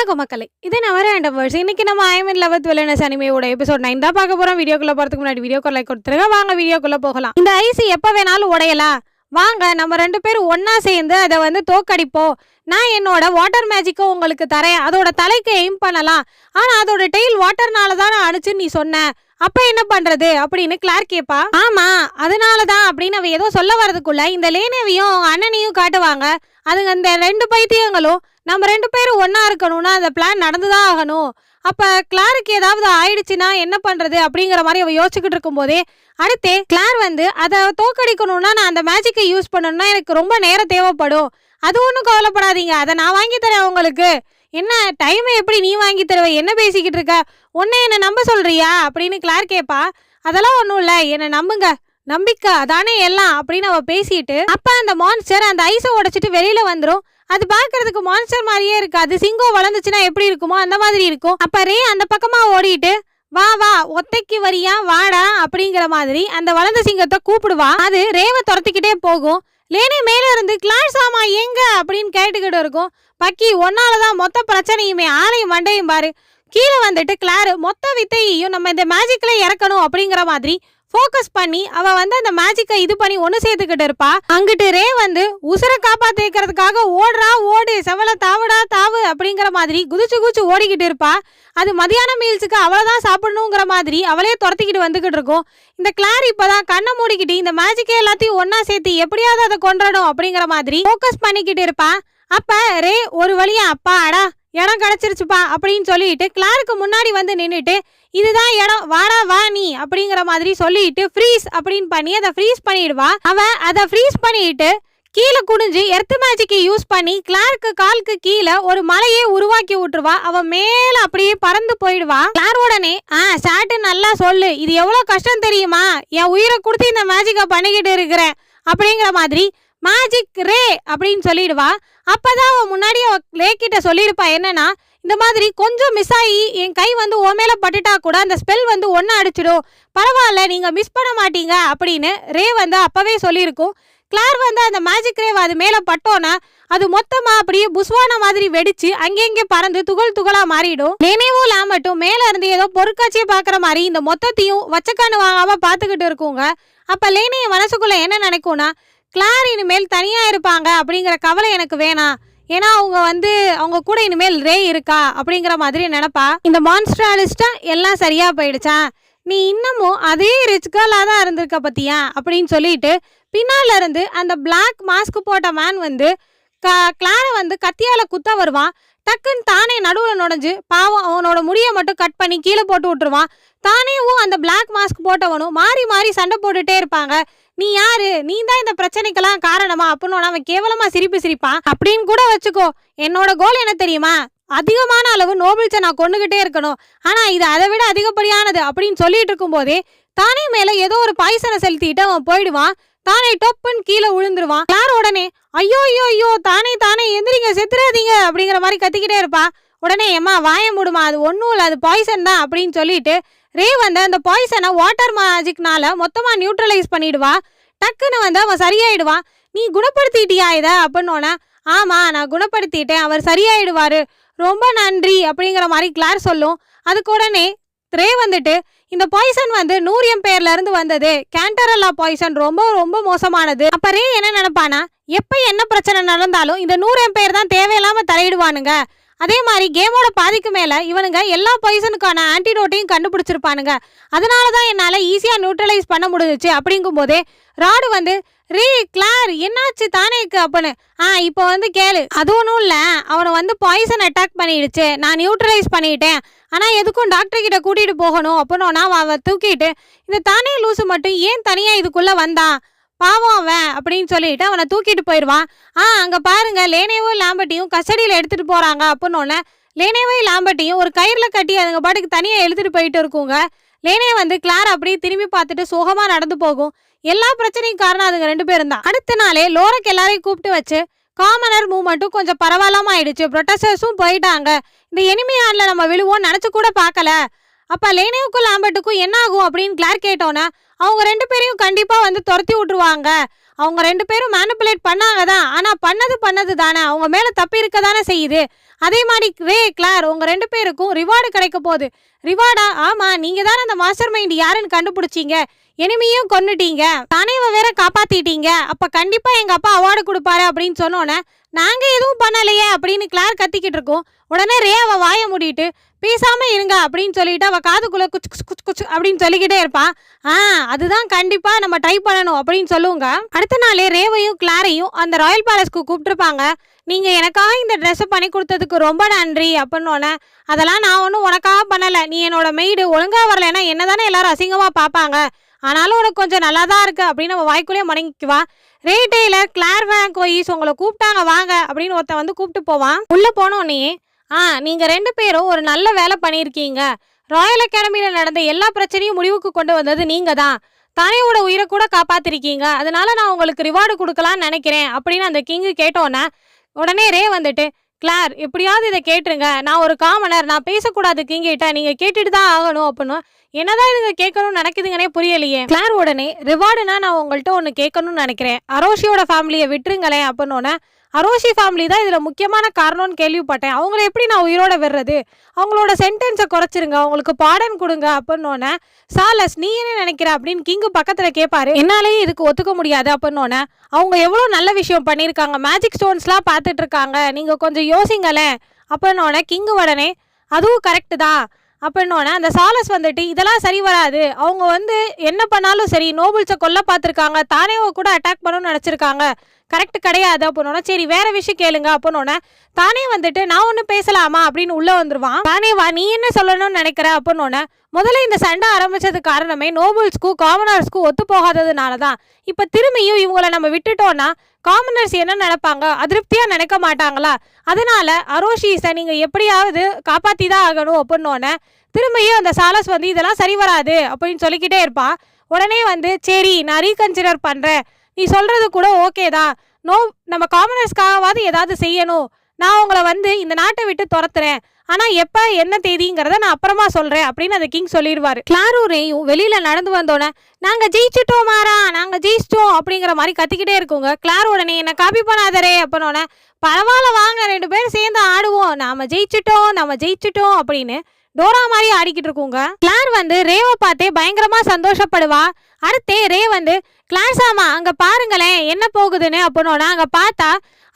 வணக்கம் மக்களே இது நம்ம ரேண்டம் வேர்ட்ஸ் இன்னைக்கு நம்ம ஐஎம் லெவத் வெலனஸ் அனிமையோட எபிசோட் நைன் தான் பார்க்க போகிறோம் வீடியோக்குள்ள போகிறதுக்கு முன்னாடி வீடியோக்கு லைக் கொடுத்துருங்க. வாங்க வீடியோக்குள்ள போகலாம். இந்த ஐசி எப்போ வேணாலும் உடையலாம் வாங்க நம்ம ரெண்டு பேரும் ஒன்றா சேர்ந்து அதை வந்து தோக்கடிப்போம். நான் என்னோட வாட்டர் மேஜிக்கை உங்களுக்கு தரேன். அதோட தலைக்கு எய்ம் பண்ணலாம். ஆனால் அதோட டெய்ல் வாட்டர்னால தான் நான் அடிச்சுன்னு நீ சொன்ன. அப்ப என்ன பண்றது? அப்படின்னு கிளார் கேப்பா. ஆமா அதனால தான் அப்படின்னு அவ ஏதோ சொல்ல வரதுக்குள்ள இந்த லேனேவையும் அவங்க அண்ணனையும் காட்டுவாங்க. அதுங்க அந்த ரெண்டு பைத்தியங்களும் நம்ம ரெண்டு பேரும் ஒன்றா இருக்கணும்னா அந்த பிளான் நடந்துதான் ஆகணும். அப்போ கிளாருக்கு ஏதாவது ஆயிடுச்சுன்னா என்ன பண்ணுறது அப்படிங்கிற மாதிரி அவள் யோசிச்சுக்கிட்டு இருக்கும்போதே அடுத்து கிளார் வந்து அதை தோக்கடிக்கணும்னா நான் அந்த மேஜிக்கை யூஸ் பண்ணணும்னா எனக்கு ரொம்ப நேரம் தேவைப்படும். அது ஒன்றும் கவலைப்படாதீங்க. அதை நான் வாங்கி தரேன் உங்களுக்கு. என்ன டைம் எப்படி நீ வாங்கி தருவ? என்ன பேசிக்கிட்டு இருக்க? உன்னை என்னை நம்ப சொல்கிறியா அப்படின்னு கிளார் கேட்பா அதெல்லாம் ஒன்றும் இல்லை. என்னை நம்புங்க. நம்பிக்கை அதானே எல்லாம்? அப்படின்னு அவ பேசிட்டு அப்ப அந்த மான்ஸ்டர் அந்த ஐஸை உடைச்சிட்டு வெளியில வந்துரும். அது பார்க்கறதுக்கு மான்ஸ்டர் மாதிரியே இருக்காது. சிங்கம் வளர்ந்துச்சுன்னா எப்படி இருக்குமோ அந்த மாதிரி இருக்கும். அப்ப ரே அந்த பக்கமா ஓடிட்டு வா வா ஒத்தைக்கு வரியா வாடா அப்படிங்கிற மாதிரி அந்த வளர்ந்த சிங்கத்தை கூப்பிடுவா. அது ரேவை துரத்திக்கிட்டே போகும். லேனே மேல இருந்து கிளாஸ் ஆமா எங்க? அப்படின்னு கேட்டுக்கிட்டு இருக்கும். பக்கி ஒன்னாலதான் மொத்த பிரச்சனையுமே ஆளையும் மண்டையும் பாரு. கீழே வந்துட்டு கிளாரு மொத்த வித்தையையும் நம்ம இந்த மேஜிக்ல இறக்கணும் அப்படிங்கிற மாதிரி ஃபோக்கஸ் பண்ணி அவ வந்து அந்த மேஜிக்கை இது பண்ணி ஒன்று சேர்த்துக்கிட்டு இருப்பா. அங்கிட்டு ரே வந்து உசுரை காப்பாத்திக்கிறதுக்காக ஓடுறா ஓடு செவல தாவுடா தாவு அப்படிங்கிற மாதிரி குதிச்சு குதிச்சு ஓடிக்கிட்டு இருப்பா. அது மதியான மீல்ஸுக்கு அவளை தான் சாப்பிடணுங்கிற மாதிரி அவளே துரத்திக்கிட்டு வந்துக்கிட்டு இருக்கும். இந்த கிளார் இப்போதான் கண்ணை மூடிக்கிட்டு இந்த மேஜிக்கை எல்லாத்தையும் ஒன்றா சேர்த்து எப்படியாவது அதை கொண்டாடும் அப்படிங்கிற மாதிரி ஃபோக்கஸ் பண்ணிக்கிட்டு இருப்பா. அப்ப ரே ஒரு வழியா அப்பா அடா இடம் கிடச்சிருச்சுப்பா அப்படின்னு சொல்லிட்டு கிளாருக்கு முன்னாடி வந்து நின்றுட்டு இதுதான் இடம். வாடா வா நீ அப்படிங்கிற மாதிரி சொல்லிட்டு ஃப்ரீஸ் அப்படின்னு பண்ணி அதை ஃப்ரீஸ் பண்ணிடுவா. அவன் அதை ஃப்ரீஸ் பண்ணிட்டு கீழே குனிஞ்சு எர்த்து மேஜிக்கை யூஸ் பண்ணி கிளார்க்கு காலுக்கு கீழே ஒரு மலையே உருவாக்கி விட்டுருவா. அவ மேல அப்படியே பறந்து போயிடுவா. கிளார் உடனே ஆ சாட்டு நல்லா சொல்லு. இது எவ்வளவு கஷ்டம் தெரியுமா? என் உயிரை கொடுத்து இந்த மேஜிக்கை பண்ணிக்கிட்டு இருக்கிறேன் அப்படிங்கிற மாதிரி மேஜிக் ரே அப்படின்னு சொல்லிடுவா. அப்பதான் அவன் முன்னாடி அவ லேக்கிட்ட சொல்லியிருப்பா என்னன்னா இந்த மாதிரி கொஞ்சம் மிஸ் ஆகி என் கை வந்து உன் மேலே பட்டுட்டா கூட அந்த ஸ்பெல் வந்து ஒன்றா அடிச்சிடும். பரவாயில்ல நீங்கள் மிஸ் பண்ண மாட்டீங்க அப்படின்னு ரே வந்து அப்போவே சொல்லியிருக்கும். கிளார் வந்து அந்த மேஜிக் ரேவ் அது மேலே பட்டோன்னா அது மொத்தமாக அப்படியே புஸ்வான மாதிரி வெடிச்சு அங்கங்கே பறந்து துகள் துகளாக மாறிடும். நினைவும் இல்லாமட்டும் மேலே இருந்து ஏதோ பொருட்காட்சியை பார்க்குற மாதிரி இந்த மொத்தத்தையும் வச்சக்கான்னு வாங்காமல் பார்த்துக்கிட்டு இருக்குங்க. அப்போ லேனிய மனசுக்குள்ளே என்ன நினைக்கும்னா கிளார் இனிமேல் தனியாக இருப்பாங்க அப்படிங்கிற கவலை எனக்கு வேணாம். ஏன்னா அவங்க வந்து அவங்க கூட இனிமேல் ரே இருக்கா அப்படிங்கிற மாதிரி நினப்பா. இந்த மான்ஸ்ட்ராலிஸ்டா எல்லாம் சரியா போயிடுச்சா? நீ இன்னமும் அதே ரிச் தான் இருந்திருக்க பத்தியா? அப்படின்னு சொல்லிட்டு பின்னால இருந்து அந்த பிளாக் மாஸ்க் போட்ட மேன் வந்து க கிளாரை வந்து கத்தியால குத்த வருவான். டக்குன்னு தானே நடுவில் நுழைஞ்சு பாவம் அவனோட முடியை மட்டும் கட் பண்ணி கீழே போட்டு விட்டுருவான். தானேவும் அந்த பிளாக் மாஸ்க் போட்டவனும் மாறி மாறி சண்டை போட்டுட்டே இருப்பாங்க. நீ யாரு? நீ தான் இந்த பிரச்சனைக்கெல்லாம் காரணமா? அப்படின்னு அவன் கேவலமா சிரிப்பு சிரிப்பான். அப்படின்னு கூட வச்சுக்கோ. என்னோட கோல் என்ன தெரியுமா? அதிகமான அளவு நோபல்ஸை நான் கொண்டுகிட்டே இருக்கணும். ஆனா இது அதை விட அதிகப்படியானது அப்படின்னு சொல்லிட்டு இருக்கும்போதே தானே மேல ஏதோ ஒரு பாய்சனை செலுத்திட்டு அவன் போயிடுவான். தானே டொப்புன்னு கீழே விழுந்துருவான். யார் உடனே? ஐயோ ஐயோ ஐயோ தானே தானே எந்திரிங்க செத்துறாதீங்க அப்படிங்கிற மாதிரி கத்திக்கிட்டே இருப்பா. உடனே ஏம்மா வாய முடுமா? அது ஒன்றும் இல்லை அது பாய்சன் தான் அப்படின்னு சொல்லிட்டு ரே வந்து அந்த பாய்சனை வாட்டர் மேஜிக்னால மொத்தமாக நியூட்ரலைஸ் பண்ணிடுவா. டக்குன்னு வந்து அவன் சரியாயிடுவான் நீ குணப்படுத்திட்டியா இதை? அப்படின்னோடனே ஆமாம் நான் குணப்படுத்திட்டேன் அவர் சரியாயிடுவார். ரொம்ப நன்றி அப்படிங்கிற மாதிரி கிளார் சொல்லும். அதுக்கு உடனே ரே வந்துட்டு இந்த பாய்சன் வந்து நூரியம் பேர்ல இருந்து வந்தது. கேண்டரல்லா பாய்சன் ரொம்ப ரொம்ப மோசமானது. அப்ப ரே என்ன நினைப்பானா எப்போ என்ன பிரச்சனை நடந்தாலும் இந்த நூறு பேர் தான் தேவையில்லாமல் தலையிடுவானுங்க. அதே மாதிரி கேமோட பாதிக்கு மேலே இவனுங்க எல்லா பாய்சனுக்கான ஆன்டிடோட்டையும் கண்டுபிடிச்சிருப்பானுங்க. அதனால தான் என்னால் ஈஸியாக நியூட்ரலைஸ் பண்ண முடிஞ்சுச்சு அப்படிங்கும் போதே ராடு வந்து ரீ கிளார் என்னாச்சு தானேக்கு? அப்படின்னு. ஆ இப்போ வந்து கேளு. அது ஒன்றும் இல்லை. அவனை வந்து பாய்சன் அட்டாக் பண்ணிடுச்சு. நான் நியூட்ரலைஸ் பண்ணிட்டேன். ஆனால் எதுக்கும் டாக்டர் கிட்ட கூட்டிகிட்டு போகணும். அப்படின்னு நான் அவன் தூக்கிட்டு இந்த தானே லூசு மட்டும். ஏன் தனியாக இதுக்குள்ளே வந்தான் பாவம் அவன் அப்படின்னு சொல்லிட்டு அவனை தூக்கிட்டு போயிடுவான். ஆ அங்கே பாருங்க லேனேவும் லாம்பட்டியும் கஸ்டடியில் எடுத்துகிட்டு போகிறாங்க அப்படின்னு லேனேவே லாம்பட்டியும் ஒரு கயிறில் கட்டி அதுங்க பாட்டுக்கு தனியாக எழுத்துட்டு போயிட்டு இருக்குங்க. லேனே வந்து கிளார் அப்படியே திரும்பி பார்த்துட்டு சுகமாக நடந்து போகும். எல்லா பிரச்சனையும் காரணம் அதுங்க ரெண்டு பேரும் தான். அடுத்த நாளே லோரக் எல்லாரையும் கூப்பிட்டு வச்சு காமனர் மூமெண்ட்டும் கொஞ்சம் பரவாயில்லாம ஆயிடுச்சு ப்ரொட்டஸ்டர்ஸும் போயிட்டாங்க. இந்த எனிமி நம்ம விழுவோம் நினச்சி கூட பார்க்கல. அப்போ லேனேவுக்கும் லாம்பட்டுக்கும் என்ன ஆகும் அப்படின்னு கிளார் கேட்டோன்னே அவங்க ரெண்டு பேரையும் கண்டிப்பாக வந்து துரத்தி விட்டுருவாங்க. அவங்க ரெண்டு பேரும் மேனிப்புலேட் பண்ணாங்க தான். ஆனால் பண்ணது பண்ணது தானே. அவங்க மேலே தப்பு இருக்க தானே செய்யுது. அதே மாதிரி ரே கிளார் உங்கள் ரெண்டு பேருக்கும் ரிவார்டு கிடைக்க போகுது. ரிவார்டா ஆமாம் நீங்கள் தானே அந்த மாஸ்டர் மைண்ட் யாருன்னு கண்டுபிடிச்சீங்க. எனிமையும் கொண்டுட்டீங்க தானே வேற காப்பாத்திட்டீங்க. அப்போ கண்டிப்பாக எங்கள் அப்பா அவார்டு கொடுப்பாரு அப்படின்னு சொன்னோன்னே நாங்கள் எதுவும் பண்ணலையே அப்படின்னு கிளார் கத்திக்கிட்டு இருக்கோம். உடனே ரே அவள் வாய மூடிட்டு பேசாமல் இருங்க அப்படின்னு சொல்லிட்டு அவள் காதுக்குள்ளே குச்சு குச்சு குச்சு குச்சு அப்படின்னு சொல்லிக்கிட்டே இருப்பான் ஆ அதுதான் கண்டிப்பாக நம்ம ட்ரை பண்ணணும் அப்படின்னு சொல்லுவோங்க அடுத்த நாளே ரேவையும் கிளாரையும் அந்த ராயல் பேலஸ்க்கு கூப்பிட்டுருப்பாங்க. நீங்கள் எனக்காக இந்த ட்ரெஸ்ஸை பண்ணி கொடுத்ததுக்கு ரொம்ப நன்றி அப்படின்னோடனே அதெல்லாம் நான் ஒன்றும் உனக்காக பண்ணலை. நீ என்னோட மெய்டு ஒழுங்காக வரலைன்னா என்னதானே எல்லாரும் அசிங்கமாக பார்ப்பாங்க. ஆனாலும் உனக்கு கொஞ்சம் நல்லா தான் இருக்குது அப்படின்னு அவன் வாய்க்குள்ளேயே மடங்கிக்குவா. ரே டெய்லர் கிளார் வேங்க் உங்களை கூப்பிட்டாங்க வாங்க அப்படின்னு ஒருத்தன் வந்து கூப்பிட்டு போவான். உள்ள போனோடனே ஆ நீங்க ரெண்டு பேரும் ஒரு நல்ல வேலை பண்ணியிருக்கீங்க. ராயல் அகாடமியில் நடந்த எல்லா பிரச்சனையும் முடிவுக்கு கொண்டு வந்தது நீங்க தான். தானையோட உயிரை கூட காப்பாத்திருக்கீங்க. அதனால நான் உங்களுக்கு ரிவார்டு கொடுக்கலாம்னு நினைக்கிறேன் அப்படின்னு அந்த கிங்கு கேட்டோன்னே உடனே ரே வந்துட்டு கிளார் எப்படியாவது இதை கேட்டுருங்க. நான் ஒரு காமனர் நான் பேசக்கூடாது கிங்கிட்ட. நீங்க கேட்டுட்டு தான் ஆகணும் அப்படின்னு. என்னதான் இதுங்க கேட்கணும்னு நினைக்குதுங்கன்னே புரியலையே. கிளார் உடனே ரிவார்டுனா நான் உங்கள்கிட்ட ஒன்று கேட்கணும்னு நினைக்கிறேன். அரோஷியோட ஃபேமிலியை விட்டுருங்களேன் அப்படின்னோடனே அரோஷி ஃபேமிலி தான் இதில் முக்கியமான காரணம்னு கேள்விப்பட்டேன். அவங்கள எப்படி நான் உயிரோட விடுறது? அவங்களோட சென்டென்ஸை குறைச்சிருங்க. அவங்களுக்கு பாடன் கொடுங்க அப்படின்னோன்னே சாலஸ் நீ என்ன நினைக்கிற? அப்படின்னு கிங்கு பக்கத்தில் கேட்பாரு என்னாலேயும் இதுக்கு ஒத்துக்க முடியாது அப்படின்னோன்னே அவங்க எவ்வளோ நல்ல விஷயம் பண்ணியிருக்காங்க. மேஜிக் ஸ்டோன்ஸ்லாம் பார்த்துட்டு இருக்காங்க நீங்கள் கொஞ்சம் யோசிங்களேன் அப்படின்னோடனே கிங்கு உடனே அதுவும் கரெக்டு தான் அப்படின்னோடனே அந்த சாலஸ் வந்துட்டு இதெல்லாம் சரி வராது. அவங்க வந்து என்ன பண்ணாலும் சரி நோபல்ஸை கொல்ல பார்த்துருக்காங்க. தானேவை கூட அட்டாக் பண்ணணும்னு நினச்சிருக்காங்க. கரெக்ட் கிடையாது அப்படின்னோடனே சரி வேற விஷயம் கேளுங்க அப்படின்னோடனே தானே வந்துட்டு நான் ஒன்று பேசலாமா அப்படின்னு உள்ளே வந்துருவான். தானே வா நீ என்ன சொல்லணும்னு நினைக்கிற அப்படின்னோடனே முதல்ல இந்த சண்டை ஆரம்பிச்சது காரணமே நோபல்ஸ்க்கும் காமனர்ஸ்க்கும் ஒத்து போகாததுனால தான் இப்போ திரும்பியும் இவங்கள நம்ம விட்டுட்டோம்னா காமனர்ஸ் என்ன நினைப்பாங்க? அதிருப்தியாக நினைக்க மாட்டாங்களா? அதனால அரோஷீஸை நீங்கள் எப்படியாவது காப்பாற்றி தான் ஆகணும் அப்படின்னோடனே திரும்பியும் அந்த சாலஸ் வந்து இதெல்லாம் சரி வராது அப்படின்னு சொல்லிக்கிட்டே இருப்பான். உடனே வந்து சரி நான் ரீகன்சிடர் பண்ணுறேன் நீ சொல்கிறது கூட ஓகே தான். நோ நம்ம காமனர்ஸ்க்காகவாது ஏதாவது செய்யணும். நான் உங்களை வந்து இந்த நாட்டை விட்டு துரத்துறேன். ஆனால் எப்போ என்ன தேதிங்கிறத நான் அப்புறமா சொல்கிறேன் அப்படின்னு அந்த கிங் சொல்லிடுவாரு. கிளாரூரையும் வெளியில் நடந்து வந்தோடனே நாங்கள் ஜெயிச்சிட்டோம் மாறா நாங்கள் ஜெயிச்சிட்டோம் அப்படிங்கிற மாதிரி கத்திக்கிட்டே இருக்கோங்க. கிளார் உடனே என்ன காப்பி பண்ணாதரே அப்படின்னோடனே பரவாயில்ல வாங்க ரெண்டு பேரும் சேர்ந்து ஆடுவோம். நாம ஜெயிச்சிட்டோம் நம்ம ஜெயிச்சிட்டோம் அப்படின்னு டோரா மாதிரி ஆடிக்கிட்டு இருக்குங்க. கிளார் வந்து ரேவை பார்த்தே பயங்கரமா சந்தோஷப்படுவா. அடுத்தே ரே வந்து கிளாஸ் ஆமா அங்க பாருங்களேன் என்ன போகுதுன்னு? அப்படின்னோட அங்க பார்த்தா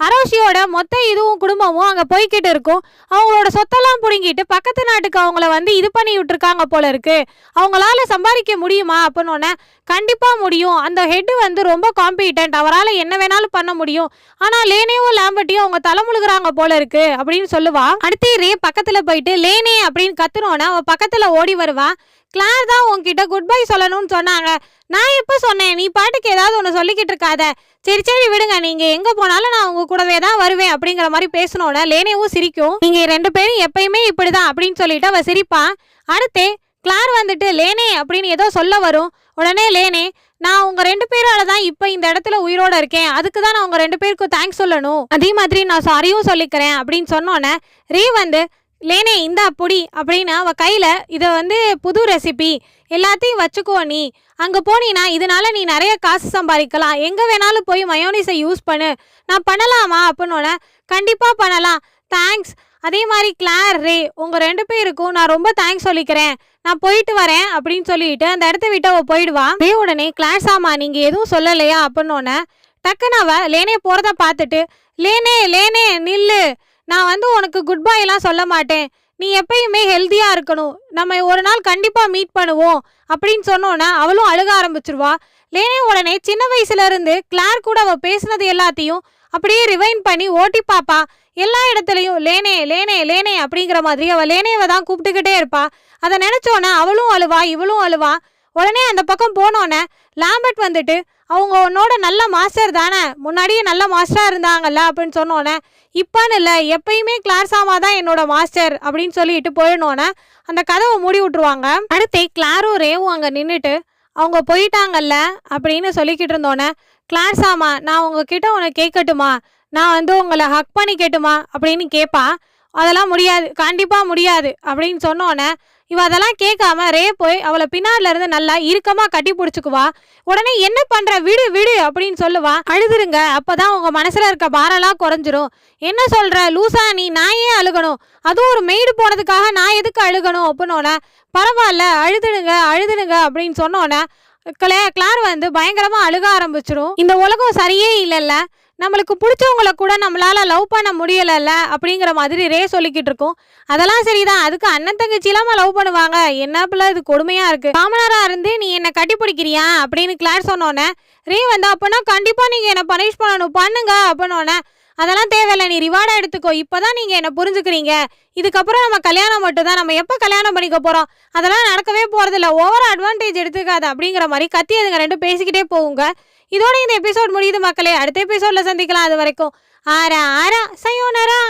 அரோஷியோட மொத்த இதுவும் குடும்பமும் அங்கே போய்கிட்டு இருக்கும். அவங்களோட சொத்தெல்லாம் பிடுங்கிட்டு பக்கத்து நாட்டுக்கு அவங்கள வந்து இது பண்ணி விட்டுருக்காங்க போல இருக்கு. அவங்களால சம்பாதிக்க முடியுமா அப்படின்னோடனே கண்டிப்பாக முடியும். அந்த ஹெட்டு வந்து ரொம்ப காம்பிடென்ட் அவரால் என்ன வேணாலும் பண்ண முடியும். ஆனால் லேனேவும் லேம்பட்டியும் அவங்க தலைமுழுகிறாங்க போல இருக்கு அப்படின்னு சொல்லுவா. அடுத்து ரே பக்கத்தில் போயிட்டு லேனே அப்படின்னு கத்துனோன்னே அவன் பக்கத்தில் ஓடி வருவான் கிளார் தான் உன்கிட்ட குட் பை சொல்லணும்னு சொன்னாங்க. நான் எப்போ சொன்னேன்? நீ பாட்டுக்கு ஏதாவது ஒன்று சொல்லிக்கிட்டு இருக்காத. சரி சரி விடுங்க. நீங்க எங்க போனாலும் நான் உங்க கூடவே தான் வருவேன் அப்படிங்கிற மாதிரி பேசணும்னா லேனேவும் சிரிக்கும். நீங்க ரெண்டு பேரும் எப்பயுமே இப்படிதான் அப்படின்னு சொல்லிட்டு அவ சிரிப்பான் அடுத்தே கிளார் வந்துட்டு லேனே அப்படின்னு ஏதோ சொல்ல வரும். உடனே லேனே நான் உங்க ரெண்டு பேரால தான் இப்போ இந்த இடத்துல உயிரோட இருக்கேன். அதுக்கு தான் நான் உங்க ரெண்டு பேருக்கும் தேங்க்ஸ் சொல்லணும். அதே மாதிரி நான் சாரியும் சொல்லிக்கிறேன் அப்படின்னு சொன்னோன்னே ரீ வந்து லேனே இந்தா பொடி அப்படின்னு அவள் கையில் இதை வந்து புது ரெசிபி எல்லாத்தையும் வச்சுக்கோ நீ. அங்கே போனீன்னா இதனால நீ நிறைய காசு சம்பாதிக்கலாம். எங்கே வேணாலும் போய் மயோனிஸை யூஸ் பண்ணு. நான் பண்ணலாமா? அப்படின்னோட கண்டிப்பாக பண்ணலாம். தேங்க்ஸ் அதே மாதிரி கிளார் ரே உங்கள் ரெண்டு பேருக்கும் நான் ரொம்ப தேங்க்ஸ் சொல்லிக்கிறேன். நான் போயிட்டு வரேன் அப்படின்னு சொல்லிட்டு அந்த இடத்த விட்டு அவள் போயிடுவா. ரே உடனே கிளாஸ் ஆமா நீங்கள் எதுவும் சொல்லலையா? அப்படின்னோடனே டக்குன்னு லேனே போகிறத பார்த்துட்டு லேனே லேனே நில்லு. நான் வந்து உனக்கு குட் பை சொல்ல மாட்டேன். நீ எப்பயுமே ஹெல்த்தியாக இருக்கணும். நம்ம ஒரு நாள் கண்டிப்பாக மீட் பண்ணுவோம். அப்படின்னு சொன்னோன்னே அவளும் அழுக ஆரம்பிச்சிருவா. லேனே உடனே சின்ன வயசுலேருந்து கிளார் கூட அவள் பேசினது எல்லாத்தையும் அப்படியே ரிவைன் பண்ணி ஓட்டி பாப்பா. எல்லா இடத்துலையும் லேனே லேனே லேனே அப்படிங்கிற மாதிரி அவள் லேனேவை தான் கூப்பிட்டுக்கிட்டே இருப்பா. அதை நினச்சோன்னே அவளும் அழுவா இவளும் அழுவா. உடனே அந்த பக்கம் போனோன்னே லாம்பர்ட் வந்துட்டு அவங்க உன்னோட நல்ல மாஸ்டர் தானே? முன்னாடியே நல்ல மாஸ்டராக இருந்தாங்கல்ல அப்படின்னு சொன்னோன்னே இப்போன்னு இல்லை எப்பயுமே கிளார்ஸாமா தான் என்னோட மாஸ்டர் அப்படின்னு சொல்லிட்டு போயிடணுன்னே அந்த கதவை மூடி விட்ருவாங்க அடுத்து கிளாரும் ரேவும் அங்கே நின்றுட்டு அவங்க போயிட்டாங்கல்ல? அப்படின்னு சொல்லிக்கிட்டு இருந்தோன்னே கிளார்ஸாமா நான் உங்ககிட்ட உனக்கு கேட்கட்டுமா? நான் வந்து உங்களை ஹக் பண்ணி கேட்டுமா? அப்படின்னு கேட்பா அதெல்லாம் முடியாது கண்டிப்பாக முடியாது அப்படின்னு சொன்னோன்னே இவ அதெல்லாம் கேட்காம ரே போய் அவளை பின்னாடில இருந்து நல்லா இறுக்கமா கட்டி பிடிச்சுக்குவா. உடனே என்ன பண்ற? விடு விடு அப்படின்னு சொல்லுவா. அழுதுருங்க. அப்பதான் உங்க மனசுல இருக்க பாரெல்லாம் குறைஞ்சிரும். என்ன சொல்ற? லூசா நீ நான் ஏன் அழுகணும்? அதுவும் ஒரு மெய்டு போனதுக்காக நான் எதுக்கு அழுகணும் அப்படின்னோடனே பரவாயில்ல அழுதுடுங்க அழுதுடுங்க அப்படின்னு சொன்னோன்னே கிளே கிளார் வந்து பயங்கரமா அழுக ஆரம்பிச்சிடும் இந்த உலகம் சரியே இல்லைல்ல. நம்மளுக்கு பிடிச்சவங்கள கூட நம்மளால் லவ் பண்ண முடியலல்ல அப்படிங்கிற மாதிரி ரே சொல்லிக்கிட்டு இருக்கோம். அதெல்லாம் சரிதான். அதுக்கு அண்ணன் தங்கச்சி இல்லாமல் லவ் பண்ணுவாங்க. என்ன பிள்ளை இது கொடுமையாக இருக்குது காமனரா இருந்து நீ என்னை கட்டி பிடிக்கிறியா? அப்படின்னு கிளார் சொன்னோன்னே ரே வந்து அப்போனா கண்டிப்பாக நீங்கள் என்னை பனிஷ் பண்ணணும். பண்ணுங்க அப்படின்னோடனே அதெல்லாம் தேவையில்ல. நீ ரிவார்டாக எடுத்துக்கோ. இப்போ தான் நீங்கள் என்னை புரிஞ்சுக்கிறீங்க. இதுக்கப்புறம் நம்ம கல்யாணம் மட்டும் தான் நம்ம எப்போ கல்யாணம் பண்ணிக்க போகிறோம் அதெல்லாம் நடக்கவே போகிறதில்ல இல்ல ஓவர் அட்வான்டேஜ் எடுத்துக்காத. அப்படிங்கிற மாதிரி கத்தி அதுங்க ரெண்டும் பேசிக்கிட்டே போகுங்க. இதோட இந்த எபிசோட் முடியுது மக்களே. அடுத்த எபிசோட்ல சந்திக்கலாம். அது வரைக்கும் ஆரா ஆரா சயோனரா